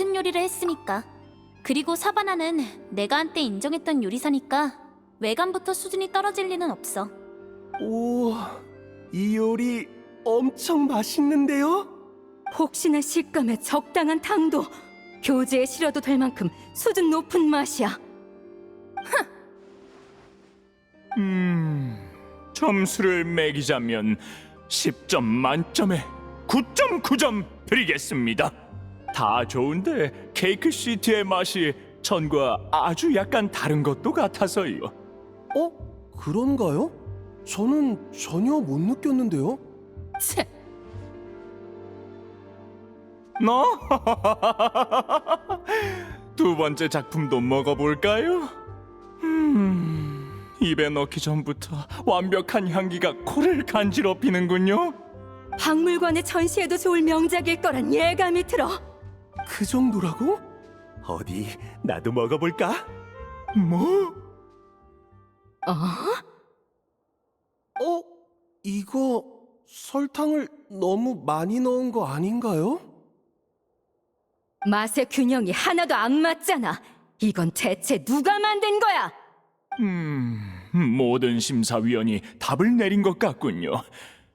같은 요리를 했으니까. 그리고 사바나는 내가 한때 인정했던 요리사니까 외관부터 수준이 떨어질 리는 없어. 오, 이 요리 엄청 맛있는데요? 혹시나 식감에 적당한 당도 교재에 실어도 될 만큼 수준 높은 맛이야. 음, 점수를 매기자면 10점 만점에 9.9점 드리겠습니다. 다 좋은데 케이크 시트의 맛이 전과 아주 약간 다른 것도 같아서요. 어? 그런가요? 저는 전혀 못 느꼈는데요? 채, 너? 두 번째 작품도 먹어볼까요? 음, 입에 넣기 전부터 완벽한 향기가 코를 간지럽히는군요. 박물관에 전시해도 좋을 명작일 거란 예감이 들어. 그 정도라고? 어디 나도 먹어볼까? 뭐? 어? 어? 이거 설탕을 너무 많이 넣은 거 아닌가요? 맛의 균형이 하나도 안 맞잖아. 이건 대체 누가 만든 거야? 음, 모든 심사위원이 답을 내린 것 같군요.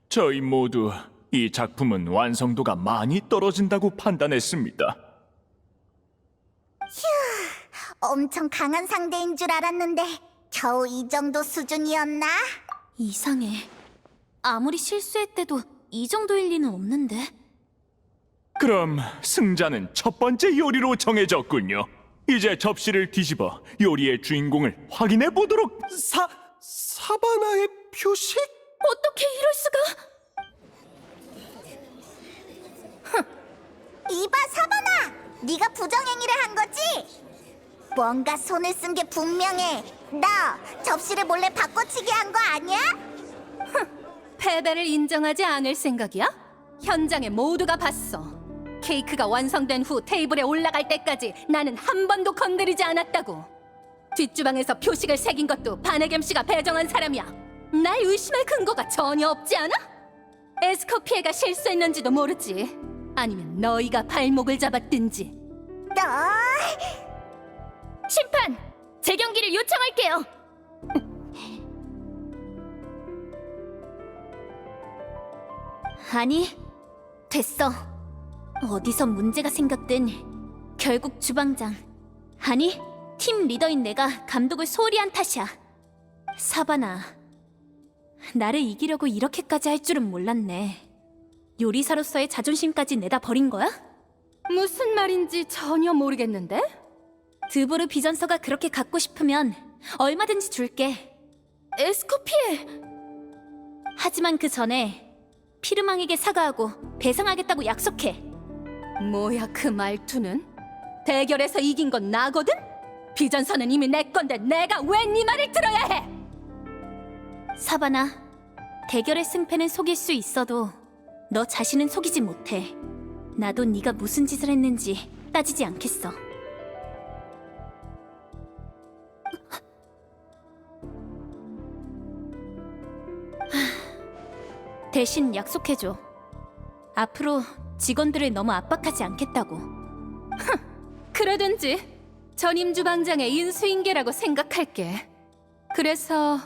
저희 모두 이 작품은 완성도가 많이 떨어진다고 판단했습니다. 엄청 강한 상대인 줄 알았는데 겨우 이 정도 수준이었나? 이상해. 아무리 실수했대도 이 정도일 리는 없는데. 그럼 승자는 첫 번째 요리로 정해졌군요. 이제 접시를 뒤집어 요리의 주인공을 확인해 보도록. 사 사바나의 표식? 어떻게 이럴 수가? 이봐 사바나, 네가 부정행위를 한 거지? 뭔가 손을 쓴 게 분명해. 너 접시를 몰래 바꿔치기 한 거 아니야? 패배를 인정하지 않을 생각이야? 현장에 모두가 봤어. 케이크가 완성된 후 테이블에 올라갈 때까지 나는 한 번도 건드리지 않았다고. 뒷주방에서 표식을 새긴 것도 바네겜 씨가 배정한 사람이야. 날 의심할 근거가 전혀 없지 않아? 에스커피에가 실수했는지도 모르지. 아니면 너희가 발목을 잡았든지. 너 심판! 재경기를 요청할게요. 아니, 됐어. 어디서 문제가 생겼든 결국 주방장, 아니, 팀 리더인 내가 감독을 소홀히 한 탓이야. 사바나, 나를 이기려고 이렇게까지 할 줄은 몰랐네. 요리사로서의 자존심까지 내다 버린 거야? 무슨 말인지 전혀 모르겠는데? 드보르 비전서가 그렇게 갖고 싶으면 얼마든지 줄게. 에스커피에! 하지만 그 전에 피르망에게 사과하고 배상하겠다고 약속해. 뭐야 그 말투는? 대결에서 이긴 건 나거든? 비전서는 이미 내 건데 내가 왜 네 말을 들어야 해? 사바나, 대결의 승패는 속일 수 있어도 너 자신은 속이지 못해. 나도 네가 무슨 짓을 했는지 따지지 않겠어. 대신 약속해줘. 앞으로 직원들을 너무 압박하지 않겠다고. 그러든지 전임 주방장의 인수인계라고 생각할게. 그래서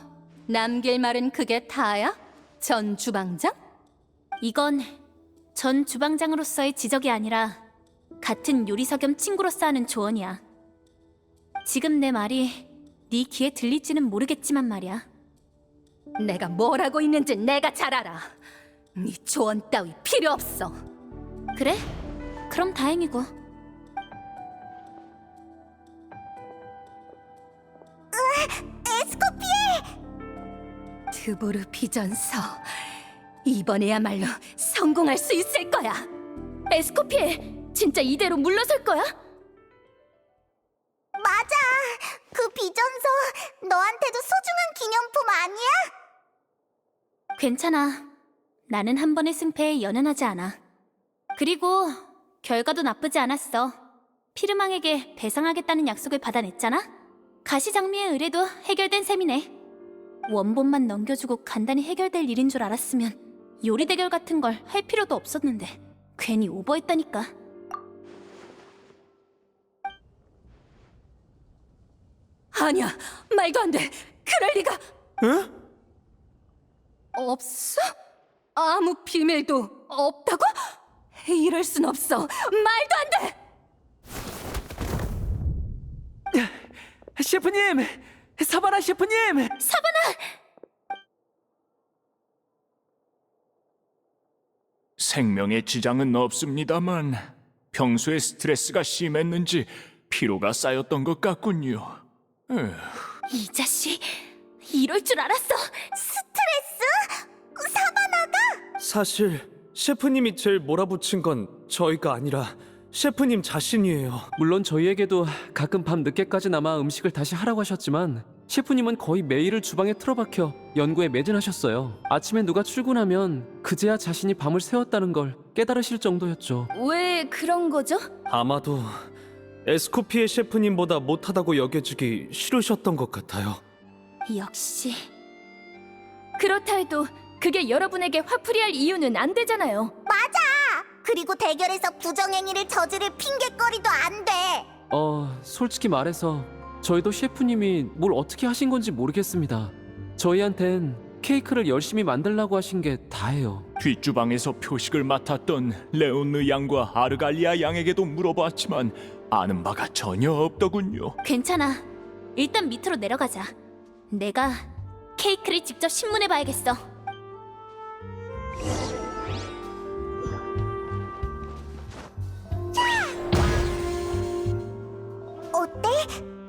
남길 말은 그게 다야? 전 주방장? 이건 전 주방장으로서의 지적이 아니라 같은 요리사 겸 친구로서 하는 조언이야. 지금 내 말이 네 귀에 들릴지는 모르겠지만 말이야. 내가 뭘 하고 있는지 내가 잘 알아. 네 조언 따위 필요 없어. 그래? 그럼 다행이고. 에스코피에 드보르 비전서 이번에야말로 성공할 수 있을 거야. 에스코피에 진짜 이대로 물러설 거야? 맞아. 그 비전서 너한테도 소중한 기념품 아니야? 괜찮아. 나는 한 번의 승패에 연연하지 않아. 그리고 결과도 나쁘지 않았어. 피르망에게 배상하겠다는 약속을 받아냈잖아? 가시장미의 의뢰도 해결된 셈이네. 원본만 넘겨주고 간단히 해결될 일인 줄 알았으면 요리 대결 같은 걸 할 필요도 없었는데 괜히 오버했다니까. 아니야, 말도 안 돼. 그럴 리가. 에? 없어? 아무 비밀도 없다고? 이럴 순 없어. 말도 안 돼. 셰프님! 사바나 셰프님! 생명에 지장은 없습니다만 평소에 스트레스가 심했는지 피로가 쌓였던 것 같군요. 에휴, 이 자식 이럴 줄 알았어. 사실 셰프님이 제일 몰아붙인 건 저희가 아니라 셰프님 자신이에요. 물론 저희에게도 가끔 밤 늦게까지나마 음식을 다시 하라고 하셨지만 셰프님은 거의 매일을 주방에 틀어박혀 연구에 매진하셨어요. 아침에 누가 출근하면 그제야 자신이 밤을 새웠다는 걸 깨달으실 정도였죠. 왜 그런 거죠? 아마도 에스코피의 셰프님보다 못하다고 여겨지기 싫으셨던 것 같아요. 역시 그렇다 해도 그게 여러분에게 화풀이할 이유는 안 되잖아요. 맞아. 그리고 대결에서 부정행위를 저지를 핑계거리도 안 돼. 어, 솔직히 말해서 저희도 셰프님이 뭘 어떻게 하신 건지 모르겠습니다. 저희한텐 케이크를 열심히 만들라고 하신 게 다예요. 뒷주방에서 표식을 맡았던 레온느 양과 아르갈리아 양에게도 물어봤지만 아는 바가 전혀 없더군요. 괜찮아. 일단 밑으로 내려가자. 내가 케이크를 직접 신문해 봐야겠어. 어때?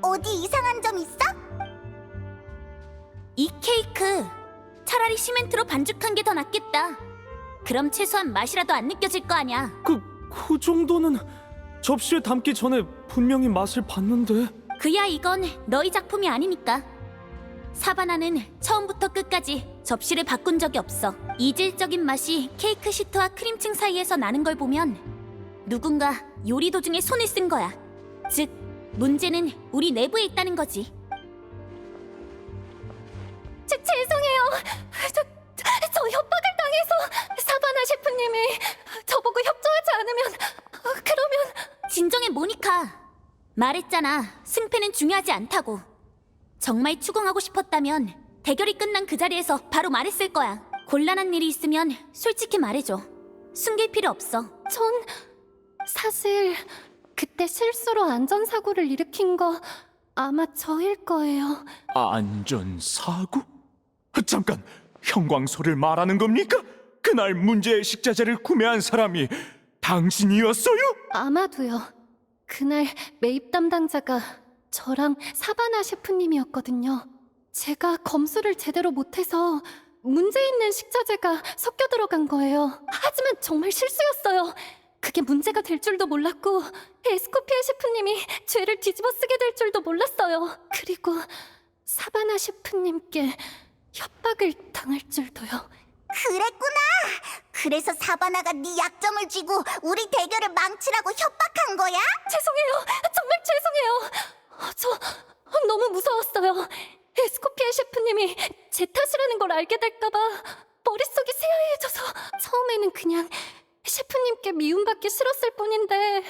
어디 이상한 점 있어? 이 케이크 차라리 시멘트로 반죽한 게 더 낫겠다. 그럼 최소한 맛이라도 안 느껴질 거 아니야. 그, 그 정도는 접시에 담기 전에 분명히 맛을 봤는데. 그야 이건 너희 작품이 아니니까. 사바나는 처음부터 끝까지 접시를 바꾼 적이 없어. 이질적인 맛이 케이크 시트와 크림층 사이에서 나는 걸 보면 누군가 요리 도중에 손을 쓴 거야. 즉, 문제는 우리 내부에 있다는 거지. 제, 죄송해요. 저, 저 협박을 당해서 사바나 셰프님이 저보고 협조하지 않으면 어, 그러면 진정해 모니카. 말했잖아. 승패는 중요하지 않다고. 정말 추궁하고 싶었다면 대결이 끝난 그 자리에서 바로 말했을 거야. 곤란한 일이 있으면 솔직히 말해줘. 숨길 필요 없어. 전 사실 그때 실수로 안전사고를 일으킨 거 아마 저일 거예요. 안전사고? 잠깐, 형광소를 말하는 겁니까? 그날 문제의 식자재를 구매한 사람이 당신이었어요? 아마도요. 그날 매입 담당자가 저랑 사바나 셰프님이었거든요. 제가 검수를 제대로 못해서 문제 있는 식자재가 섞여 들어간 거예요. 하지만 정말 실수였어요. 그게 문제가 될 줄도 몰랐고 에스코피아 셰프님이 죄를 뒤집어 쓰게 될 줄도 몰랐어요. 그리고 사바나 셰프님께 협박을 당할 줄도요. 그랬구나. 그래서 사바나가 네 약점을 쥐고 우리 대결을 망치라고 협박한 거야? 죄송해요. 정말 죄송해요. 어, 저 어, 너무 무서웠어요. 에스코피아 셰프님이 제 탓이라는 걸 알게 될까봐 머릿속이 새하얘져서 처음에는 그냥 셰프님께 미움받기 싫었을 뿐인데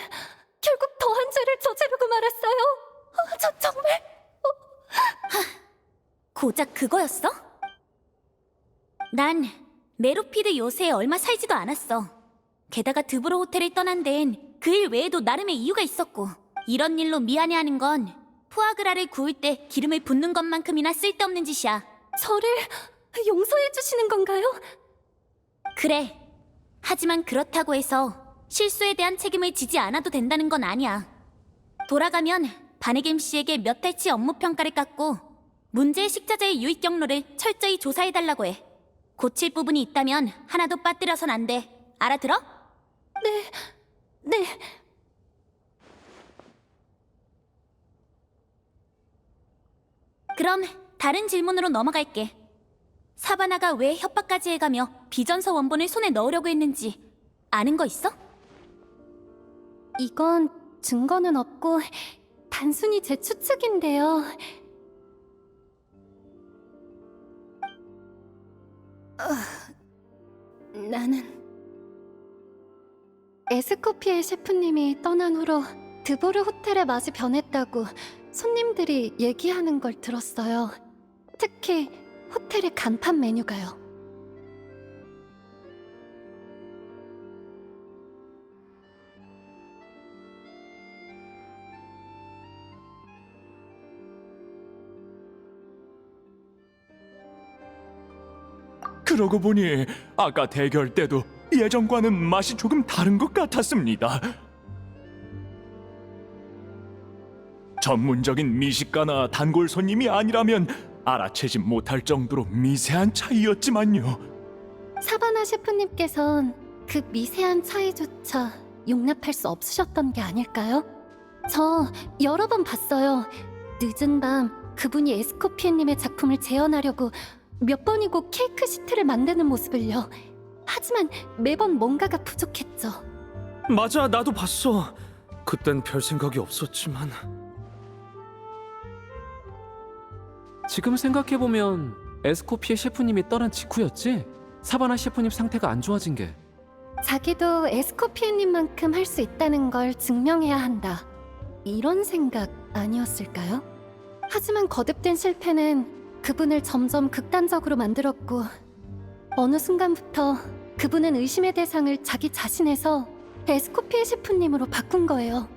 결국 더한 죄를 저지르고 말았어요. 어, 저 정말 고작 그거였어? 난 메로피드 요새에 얼마 살지도 않았어. 게다가 드브로 호텔을 떠난 데엔 그 일 외에도 나름의 이유가 있었고 이런 일로 미안해하는 건 푸아그라를 구울 때 기름을 붓는 것만큼이나 쓸데없는 짓이야. 저를 용서해 주시는 건가요? 그래. 하지만 그렇다고 해서 실수에 대한 책임을 지지 않아도 된다는 건 아니야. 돌아가면 바네겜 씨에게 몇 달치 업무 평가를 깎고 문제의 식자재의 유입 경로를 철저히 조사해달라고 해. 고칠 부분이 있다면 하나도 빠뜨려선 안 돼. 알아들어? 네. 그럼 다른 질문으로 넘어갈게. 사바나가 왜 협박까지 해가며 비전서 원본을 손에 넣으려고 했는지 아는 거 있어? 이건 증거는 없고 단순히 제 추측인데요. 어, 나는 에스코피의 셰프님이 떠난 후로 드보르 호텔의 맛이 변했다고 손님들이 얘기하는 걸 들었어요. 특히 호텔의 간판 메뉴가요. 그러고 보니 아까 대결 때도 예전과는 맛이 조금 다른 것 같았습니다. 전문적인 미식가나 단골 손님이 아니라면 알아채지 못할 정도로 미세한 차이였지만요. 사바나 셰프님께선 그 미세한 차이조차 용납할 수 없으셨던 게 아닐까요? 저 여러 번 봤어요. 늦은 밤 그분이 에스코피에님의 작품을 재현하려고 몇 번이고 케이크 시트를 만드는 모습을요. 하지만 매번 뭔가가 부족했죠. 맞아, 나도 봤어. 그땐 별 생각이 없었지만. 지금 생각해보면 에스코피의 셰프님이 떠난 직후였지? 사바나 셰프님 상태가 안 좋아진 게. 자기도 에스코피에님만큼 할 수 있다는 걸 증명해야 한다. 이런 생각 아니었을까요? 하지만 거듭된 실패는 그분을 점점 극단적으로 만들었고 어느 순간부터 그분은 의심의 대상을 자기 자신에서 에스코피에 셰프님으로 바꾼 거예요.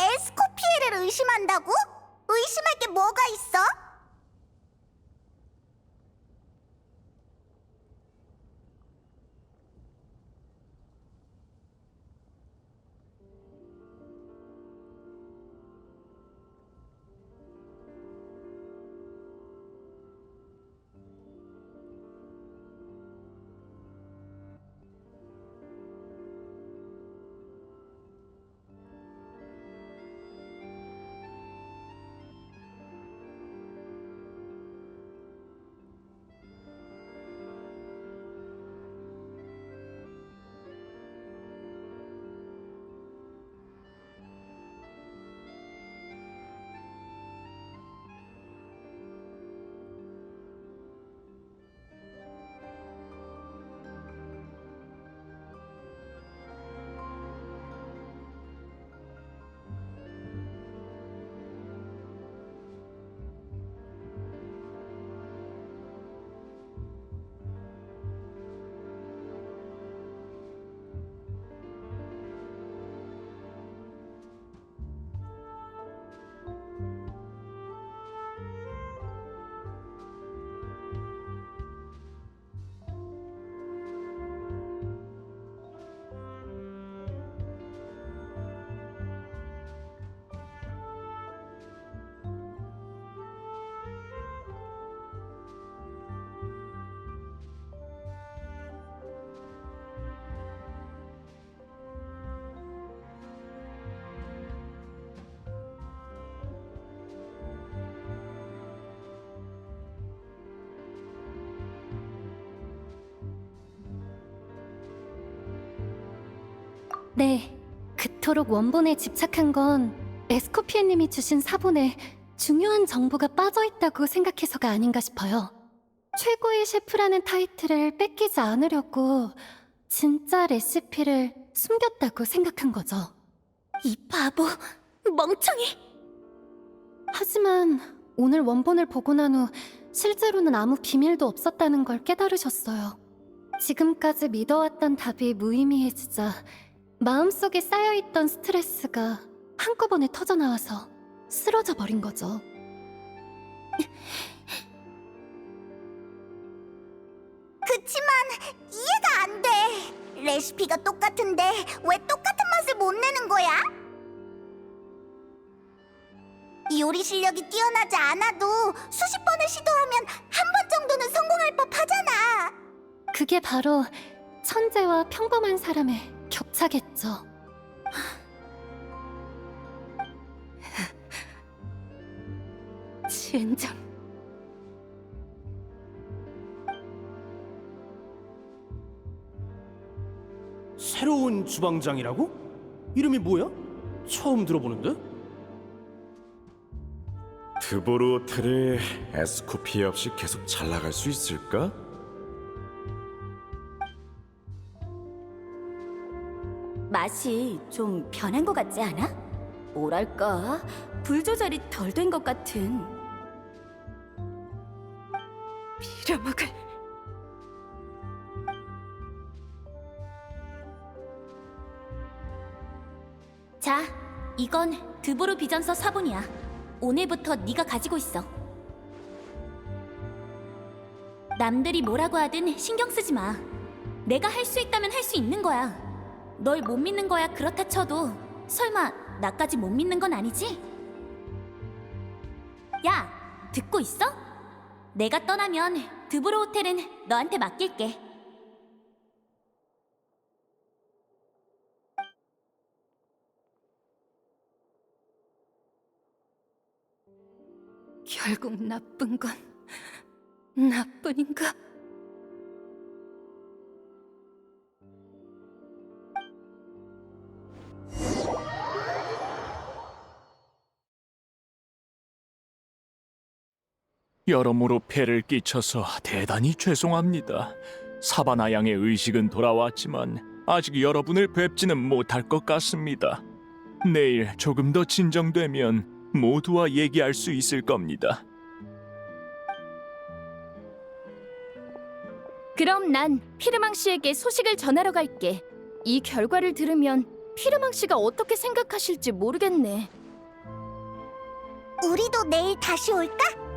에스코피에를 의심한다고? 의심할 게 뭐가 있어? 네, 그토록 원본에 집착한 건 에스코피에님이 주신 사본에 중요한 정보가 빠져 있다고 생각해서가 아닌가 싶어요. 최고의 셰프라는 타이틀을 뺏기지 않으려고 진짜 레시피를 숨겼다고 생각한 거죠. 이 바보, 멍청이. 하지만 오늘 원본을 보고 난 후 실제로는 아무 비밀도 없었다는 걸 깨달으셨어요. 지금까지 믿어왔던 답이 무의미해지자 마음속에 쌓여있던 스트레스가 한꺼번에 터져나와서 쓰러져 버린 거죠. 그치만 이해가 안 돼. 레시피가 똑같은데 왜 똑같은 맛을 못 내는 거야? 요리 실력이 뛰어나지 않아도 수십 번을 시도하면 한 번 정도는 성공할 법 하잖아. 그게 바로 천재와 평범한 사람의 격차겠죠. 젠장. 새로운 주방장이라고? 이름이 뭐야? 처음 들어보는데? 드보르 호텔이 에스코피에 없이 계속 잘 나갈 수 있을까? 맛이 좀 변한 것 같지 않아? 뭐랄까 불 조절이 덜 된 것 같은 빌어먹을 자, 이건 드보르 비전서 사본이야. 오늘부터 네가 가지고 있어. 남들이 뭐라고 하든 신경 쓰지 마. 내가 할 수 있다면 할 수 있는 거야. 널 못 믿는 거야 그렇다 쳐도 설마 나까지 못 믿는 건 아니지? 야, 듣고 있어? 내가 떠나면 드보르 호텔은 너한테 맡길게. 결국 나쁜 건 나뿐인가? 여러모로 폐를 끼쳐서 대단히 죄송합니다. 사바나 양의 의식은 돌아왔지만 아직 여러분을 뵙지는 못할 것 같습니다. 내일 조금 더 진정되면 모두와 얘기할 수 있을 겁니다. 그럼 난 피르망 씨에게 소식을 전하러 갈게. 이 결과를 들으면 피르망 씨가 어떻게 생각하실지 모르겠네. 우리도 내일 다시 올까?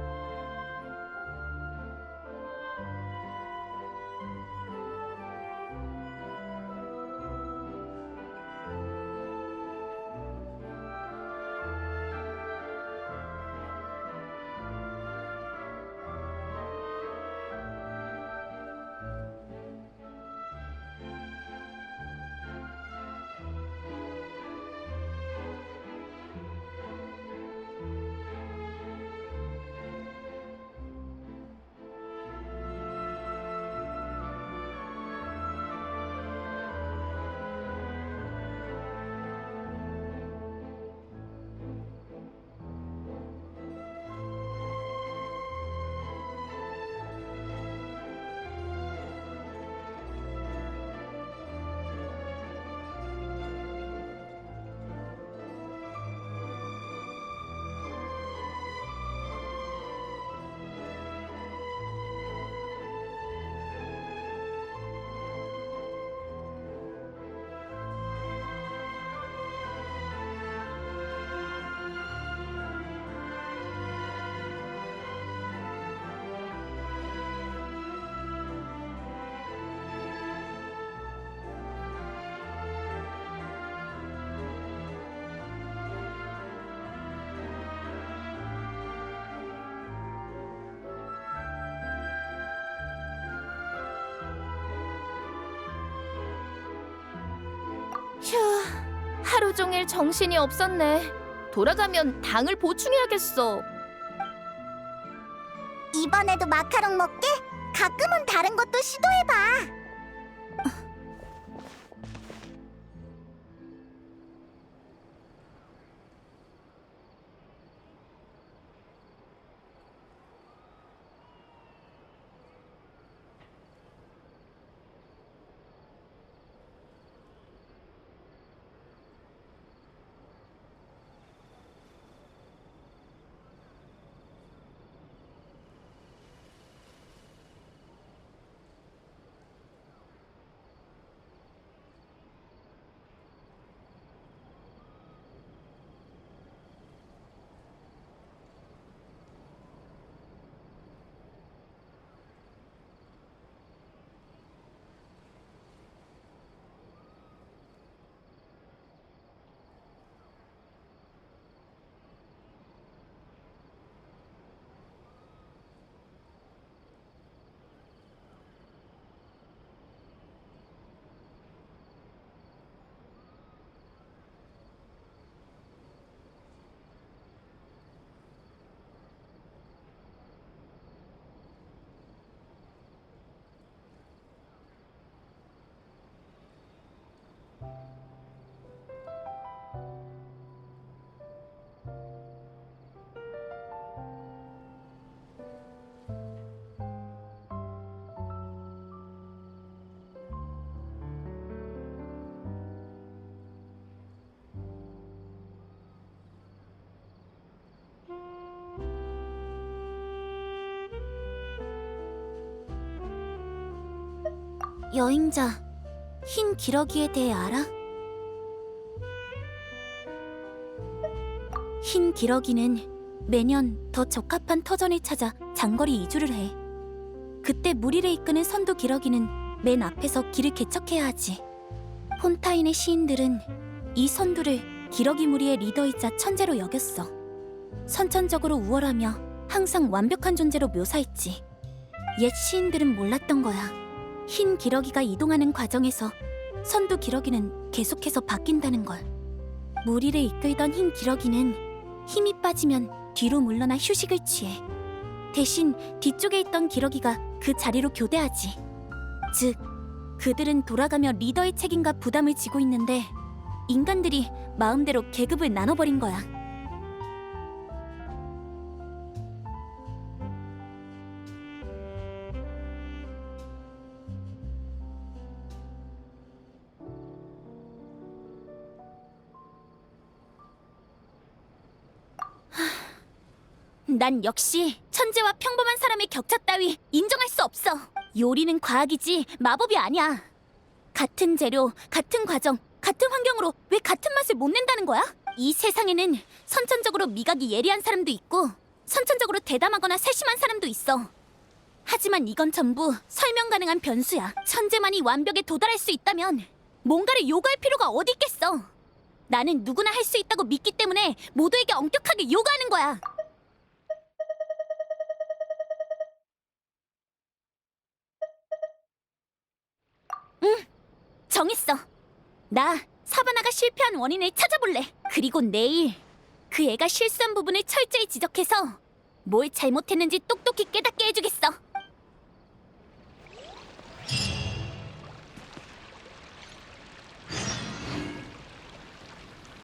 하루 종일 정신이 없었네. 돌아가면 당을 보충해야겠어. 이번에도 마카롱 먹게? 가끔은 다른 것도 시도해봐. 여행자 흰 기러기에 대해 알아? 흰 기러기는 매년 더 적합한 터전을 찾아 장거리 이주를 해. 그때 무리를 이끄는 선두 기러기는 맨 앞에서 길을 개척해야 하지. 폰타인의 시인들은 이 선두를 기러기 무리의 리더이자 천재로 여겼어. 선천적으로 우월하며 항상 완벽한 존재로 묘사했지. 옛 시인들은 몰랐던 거야. 흰 기러기가 이동하는 과정에서 선두 기러기는 계속해서 바뀐다는 걸. 무리를 이끌던 흰 기러기는 힘이 빠지면 뒤로 물러나 휴식을 취해. 대신 뒤쪽에 있던 기러기가 그 자리로 교대하지. 즉, 그들은 돌아가며 리더의 책임과 부담을 지고 있는데 인간들이 마음대로 계급을 나눠버린 거야. 난 역시 천재와 평범한 사람의 격차 따위 인정할 수 없어. 요리는 과학이지 마법이 아니야. 같은 재료, 같은 과정, 같은 환경으로 왜 같은 맛을 못 낸다는 거야? 이 세상에는 선천적으로 미각이 예리한 사람도 있고 선천적으로 대담하거나 세심한 사람도 있어. 하지만 이건 전부 설명 가능한 변수야. 천재만이 완벽에 도달할 수 있다면 뭔가를 요구할 필요가 어디 있겠어. 나는 누구나 할 수 있다고 믿기 때문에 모두에게 엄격하게 요구하는 거야. 정했어. 나 사바나가 실패한 원인을 찾아볼래. 그리고 내일 그 애가 실수한 부분을 철저히 지적해서 뭘 잘못했는지 똑똑히 깨닫게 해주겠어.